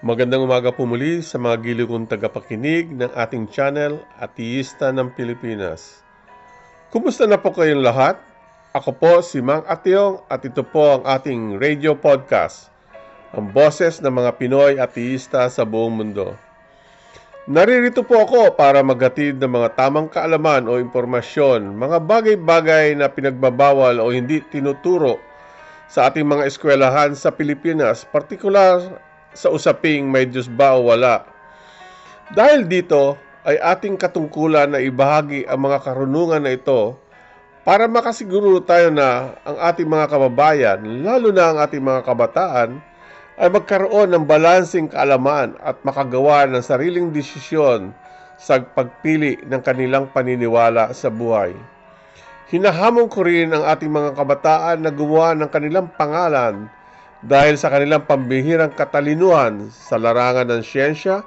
Magandang umaga po muli sa mga giliw kong tagapakinig ng ating channel, Ateista ng Pilipinas. Kumusta na po kayong lahat? Ako po si Mang Atyong at ito po ang ating radio podcast, ang boses ng mga Pinoy ateista sa buong mundo. Naririto po ako para maghatid ng mga tamang kaalaman o impormasyon, mga bagay-bagay na pinagbabawal o hindi tinuturo sa ating mga eskwelahan sa Pilipinas, partikular sa usaping may Diyos ba o wala. Dahil dito ay ating katungkulan na ibahagi ang mga karunungan na ito para makasiguro tayo na ang ating mga kababayan, lalo na ang ating mga kabataan, ay magkaroon ng balansing kaalaman at makagawa ng sariling desisyon sa pagpili ng kanilang paniniwala sa buhay. Hinahamon ko rin ang ating mga kabataan na gumawa ng kanilang pangalan dahil sa kanilang pambihirang katalinuhan sa larangan ng siyensya,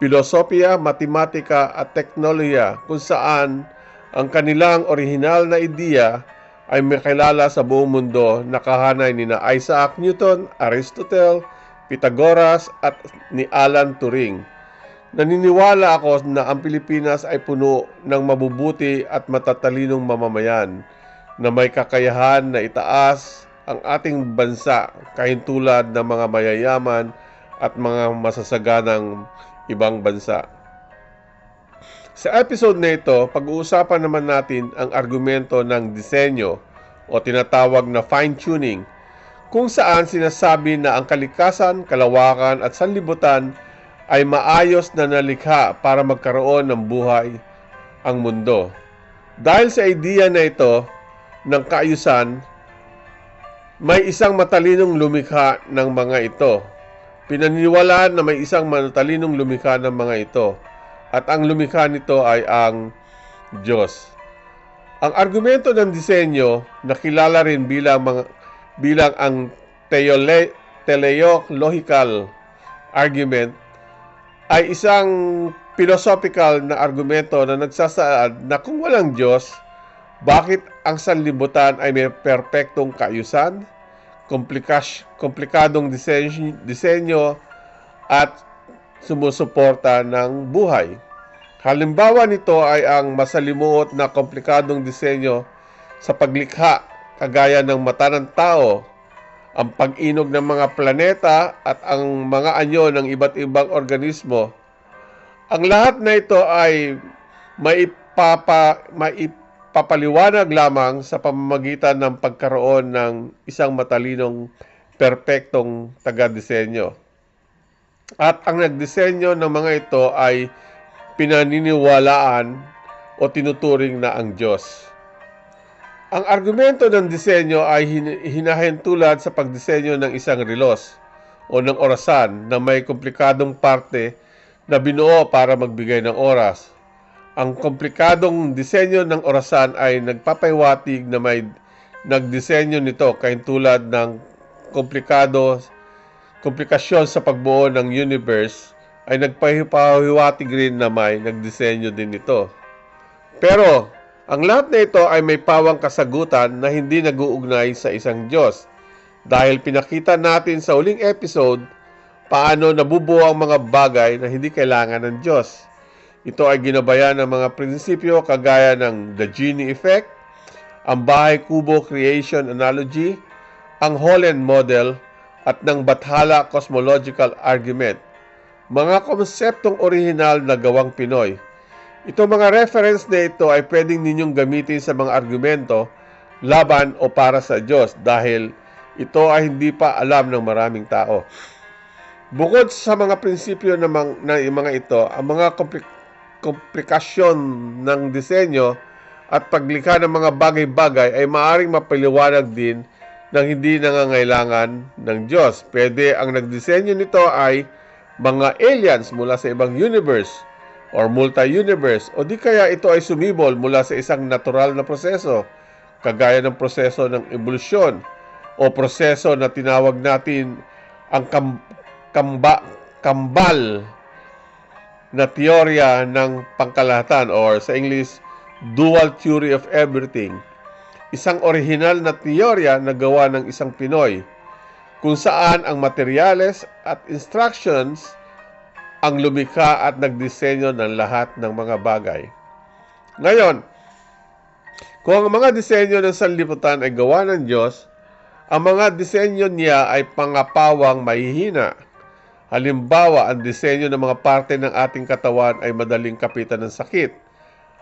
filosofiya, matematika at teknolohiya kung saan ang kanilang orihinal na ideya ay makilala sa buong mundo na kahanay ni na Isaac Newton, Aristotle, Pythagoras at ni Alan Turing. Naniniwala ako na ang Pilipinas ay puno ng mabubuti at matatalinong mamamayan na may kakayahan na itaas ang ating bansa kahintulad ng mga mayayaman at mga masasaganang ibang bansa. Sa episode na ito, pag-uusapan naman natin ang argumento ng disenyo o tinatawag na fine-tuning kung saan sinasabi na ang kalikasan, kalawakan at sanlibutan ay maayos na nalikha para magkaroon ng buhay ang mundo. Dahil sa idea na ito ng kaayusan, may isang matalinong lumikha ng mga ito. Pinaniniwalaan na may isang matalinong lumikha ng mga ito at ang lumikha nito ay ang Diyos. Ang argumento ng disenyo nakilala rin bilang mga, bilang ang teole, teleological argument ay isang philosophical na argumento na nagsasaad na kung walang Diyos, bakit ang sanlibutan ay may perpektong kaayusan, komplikadong disenyo, disenyo at sumusuporta ng buhay. Halimbawa nito ay ang masalimuot na komplikadong disenyo sa paglikha kagaya ng mata ng tao, ang pag-inog ng mga planeta at ang mga anyo ng iba't ibang organismo. Ang lahat na ito ay maipapa, maipapaliwanag lamang sa pamamagitan ng pagkaroon ng isang matalinong perpektong taga-disenyo. At ang nagdisenyo ng mga ito ay pinaniniwalaan o tinuturing na ang Diyos. Ang argumento ng disenyo ay hin- hinahintulad sa pagdisenyo ng isang relos o ng orasan na may komplikadong parte na binuo para magbigay ng oras. Ang komplikadong disenyo ng orasan ay nagpapaywatig na may nagdisenyo nito kahintulad ng komplikado komplikasyon sa pagbuo ng universe ay nagpahiwatig rin na may nagdisenyo din ito. Pero, ang lahat na ito ay may pawang kasagutan na hindi nag-uugnay sa isang Diyos. Dahil pinakita natin sa uling episode paano nabubuo ang mga bagay na hindi kailangan ng Diyos. Ito ay ginabayan ng mga prinsipyo kagaya ng the Gini effect, ang bahay kubo creation analogy, ang Holland model, at ng Bathala cosmological argument. Mga konseptong orihinal na gawang Pinoy. Ito mga reference na ito ay pwedeng ninyong gamitin sa mga argumento laban o para sa Diyos dahil ito ay hindi pa alam ng maraming tao. Bukod sa mga prinsipyo ng mga, ng mga ito, ang mga komplik- komplikasyon ng disenyo at paglikha ng mga bagay-bagay ay maaring mapaliwanag din ng hindi nangangailangan ng Diyos. Pwede ang nagdisenyo nito ay mga aliens mula sa ibang universe or multi-universe o di kaya ito ay sumibol mula sa isang natural na proseso kagaya ng proseso ng evolusyon o proseso na tinawag natin ang kam- kamba, kambal na teorya ng pangkalahatan or sa English dual theory of everything isang orihinal na teorya na gawa ng isang Pinoy kung saan ang materyales at instructions ang lumikha at nagdisenyo ng lahat ng mga bagay. Ngayon, kung ang mga disenyo ng sanlibutan ay gawa ng Diyos, ang mga disenyo niya ay pangapawang mahihina. Halimbawa, ang disenyo ng mga parte ng ating katawan ay madaling kapitan ng sakit.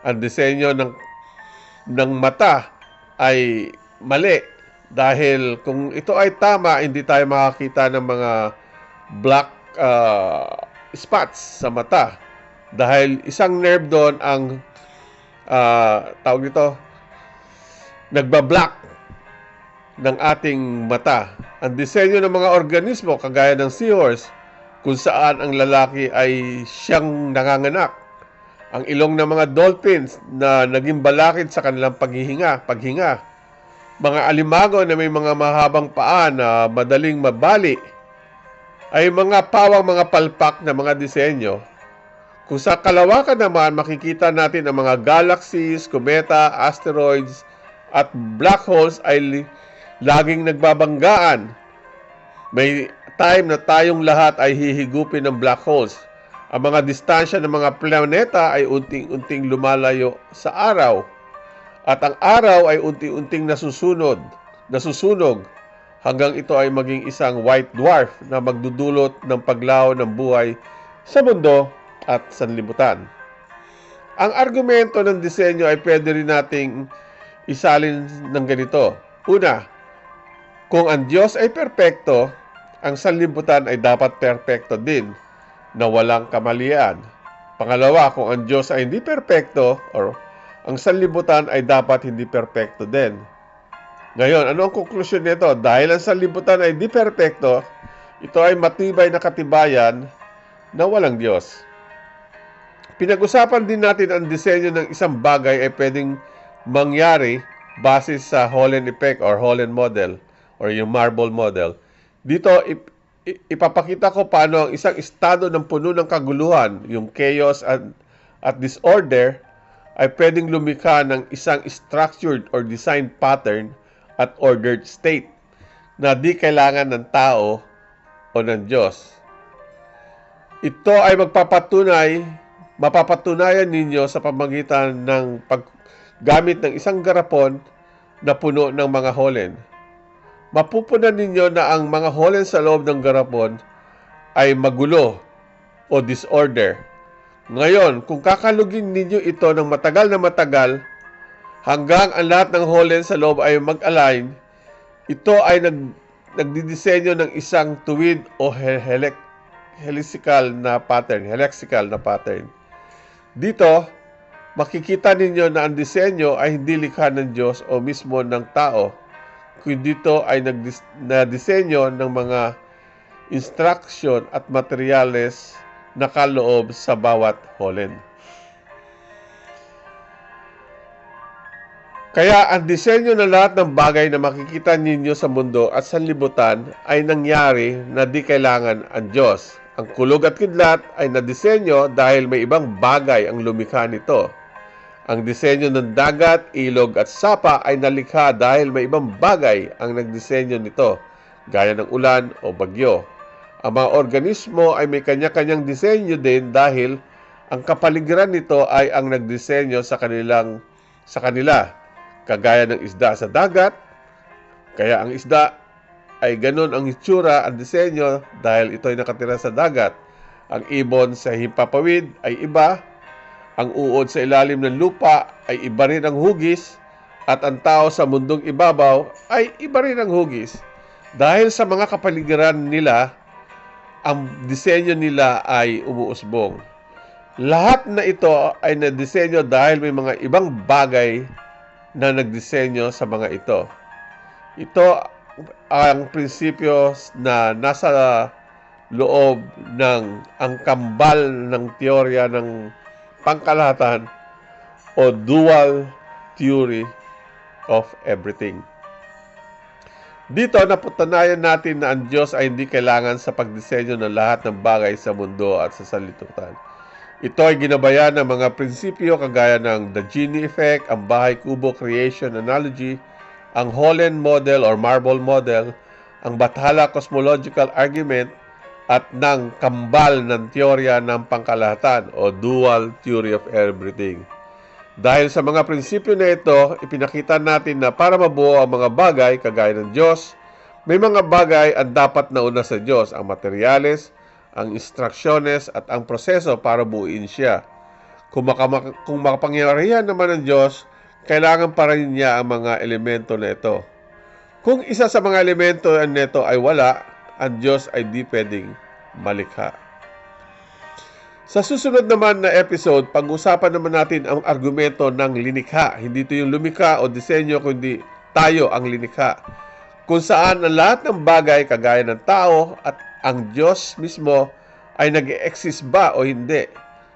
Ang disenyo ng, ng mata ay mali dahil kung ito ay tama, hindi tayo makakita ng mga black uh, spots sa mata. Dahil isang nerve doon ang uh, tawag nito, nagbablock ng ating mata. Ang disenyo ng mga organismo kagaya ng seahorse kung saan ang lalaki ay siyang nanganganak. Ang ilong ng mga dolphins na naging balakid sa kanilang paghihinga, paghinga. Mga alimago na may mga mahabang paa na madaling mabali ay mga pawang mga palpak na mga disenyo. Kung sa kalawakan naman makikita natin ang mga galaxies, kometa, asteroids, at black holes ay laging nagbabanggaan. May time na tayong lahat ay hihigupin ng black holes. Ang mga distansya ng mga planeta ay unting-unting lumalayo sa araw. At ang araw ay unti-unting nasusunod, nasusunog hanggang ito ay maging isang white dwarf na magdudulot ng paglaho ng buhay sa mundo at sanlibutan. Ang argumento ng disenyo ay pwede rin nating isalin ng ganito. Una, kung ang Diyos ay perpekto, ang sanlibutan ay dapat perpekto din na walang kamalian. Pangalawa, kung ang Diyos ay hindi perpekto or ang sanlibutan ay dapat hindi perpekto din. Ngayon, ano ang konklusyon nito? Dahil ang sanlibutan ay hindi perpekto, ito ay matibay na katibayan na walang Diyos. Pinag-usapan din natin ang disenyo ng isang bagay ay pwedeng mangyari base sa Holland effect or Holland model or yung marble model. Dito ip- ipapakita ko paano ang isang estado ng puno ng kaguluhan, yung chaos at, at disorder ay pwedeng lumikha ng isang structured or design pattern at ordered state na di kailangan ng tao o ng Diyos. Ito ay magpapatunay, mapapatunayan ninyo sa pamagitan ng paggamit ng isang garapon na puno ng mga holen. Mapupunan ninyo na ang mga holen sa loob ng garapon ay magulo o disorder. Ngayon, kung kakalugin ninyo ito ng matagal na matagal, hanggang ang lahat ng holen sa loob ay mag-align, ito ay nag, nagdidisenyo ng isang tuwid o helix, helical na pattern, helixical na pattern. Dito, makikita ninyo na ang disenyo ay hindi likha ng Diyos o mismo ng tao, dito ay nagdis- na disenyo ng mga instruction at materyales na kaloob sa bawat holen. Kaya ang disenyo ng lahat ng bagay na makikita ninyo sa mundo at sa libutan ay nangyari na di kailangan ang Diyos. Ang kulog at kidlat ay nadisenyo dahil may ibang bagay ang lumikha nito. Ang disenyo ng dagat, ilog at sapa ay nalikha dahil may ibang bagay ang nagdisenyo nito, gaya ng ulan o bagyo. Ang mga organismo ay may kanya-kanyang disenyo din dahil ang kapaligiran nito ay ang nagdisenyo sa kanilang sa kanila, kagaya ng isda sa dagat. Kaya ang isda ay ganun ang itsura, ang disenyo dahil ito ay nakatira sa dagat. Ang ibon sa himpapawid ay iba, ang uod sa ilalim ng lupa ay iba rin ang hugis, at ang tao sa mundong ibabaw ay iba rin ang hugis. Dahil sa mga kapaligiran nila, ang disenyo nila ay umuusbong. Lahat na ito ay nadisenyo dahil may mga ibang bagay na nagdisenyo sa mga ito. Ito ang prinsipyo na nasa loob ng ang kambal ng teorya ng pangkalahatan o dual theory of everything. Dito napatunayan natin na ang Diyos ay hindi kailangan sa pagdisenyo ng lahat ng bagay sa mundo at sa sanlibutan. Ito ay ginabayan ng mga prinsipyo kagaya ng the Gini effect, ang bahay kubo creation analogy, ang Holland model or marble model, ang bathala cosmological argument at ng kambal ng teorya ng pangkalahatan o dual theory of everything. Dahil sa mga prinsipyo na ito, ipinakita natin na para mabuo ang mga bagay kagaya ng Diyos, may mga bagay ang dapat nauna sa Diyos, ang materyales, ang instruksyones at ang proseso para buuin siya. Kung, makama- kung makapangyarihan naman ng Diyos, kailangan pa rin niya ang mga elemento na ito. Kung isa sa mga elemento nito ay wala, ang Diyos ay di pwedeng malikha. Sa susunod naman na episode, pag-usapan naman natin ang argumento ng linikha. Hindi ito yung lumikha o disenyo, kundi tayo ang linikha. Kung saan ang lahat ng bagay kagaya ng tao at ang Diyos mismo ay nag-exist ba o hindi.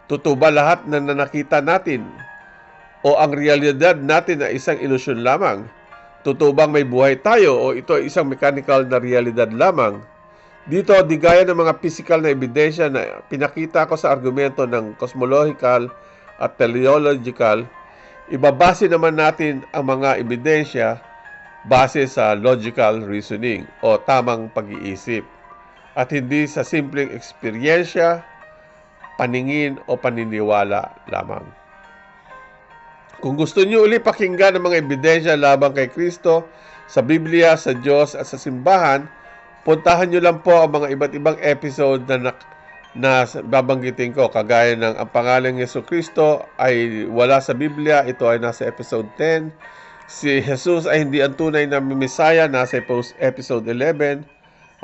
Totoo ba lahat na nakita natin? O ang realidad natin ay isang ilusyon lamang? Totoo bang may buhay tayo o ito ay isang mechanical na realidad lamang? Dito, di gaya ng mga physical na ebidensya na pinakita ko sa argumento ng cosmological at teleological, ibabase naman natin ang mga ebidensya base sa logical reasoning o tamang pag-iisip at hindi sa simpleng eksperyensya, paningin o paniniwala lamang. Kung gusto niyo uli pakinggan ang mga ebidensya labang kay Kristo sa Biblia, sa Diyos at sa simbahan, puntahan niyo lang po ang mga iba't ibang episode na, nak- na babanggitin ko. Kagaya ng ang pangalan ng Yeso Kristo ay wala sa Biblia, ito ay nasa episode 10. Si Jesus ay hindi ang tunay na Messiah, nasa post- episode 11.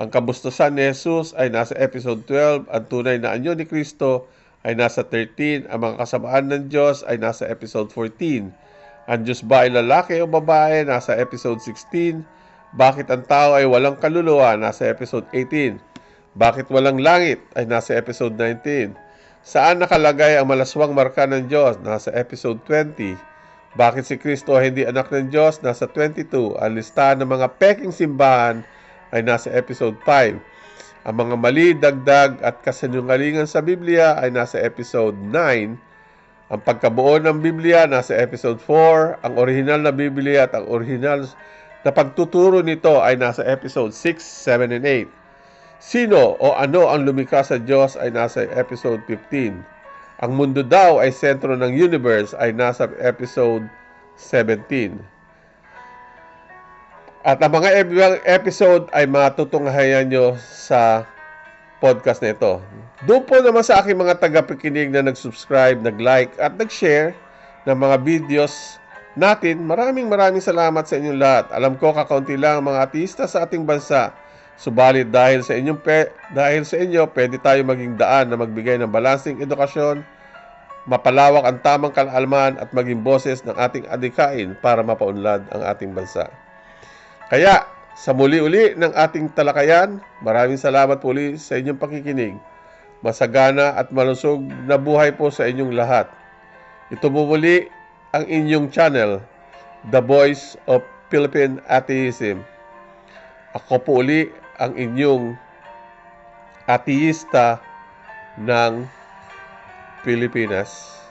Ang kabustusan ni Jesus ay nasa episode 12. Ang tunay na anyo ni Kristo ay nasa 13. Ang mga kasamaan ng Diyos ay nasa episode 14. Ang Diyos ba ay lalaki o babae? Nasa episode 16. Bakit ang tao ay walang kaluluwa? Nasa episode 18. Bakit walang langit? Ay nasa episode 19. Saan nakalagay ang malaswang marka ng Diyos? Nasa episode 20. Bakit si Kristo hindi anak ng Diyos? Nasa 22. Ang listahan ng mga peking simbahan ay nasa episode 5. Ang mga mali, dagdag at kasinungalingan sa Biblia ay nasa episode 9. Ang pagkabuo ng Biblia nasa episode 4. Ang original na Biblia at ang original na pagtuturo nito ay nasa episode 6, 7, and 8. Sino o ano ang lumikha sa Diyos ay nasa episode 15. Ang mundo daw ay sentro ng universe ay nasa episode 17. At ang mga episode ay matutunghayan nyo sa podcast na ito. Doon po naman sa aking mga tagapakinig na nag-subscribe, nag-like at nag-share ng mga videos natin. Maraming maraming salamat sa inyong lahat. Alam ko kakaunti lang ang mga artista sa ating bansa. Subalit dahil sa inyong pe, dahil sa inyo, pwede tayo maging daan na magbigay ng balansing edukasyon, mapalawak ang tamang kaalaman at maging boses ng ating adikain para mapaunlad ang ating bansa. Kaya, sa muli-uli ng ating talakayan, maraming salamat po uli sa inyong pakikinig. Masagana at malusog na buhay po sa inyong lahat. Ito po muli ang inyong channel, The Voice of Philippine Atheism. Ako po uli ang inyong ateista ng Pilipinas.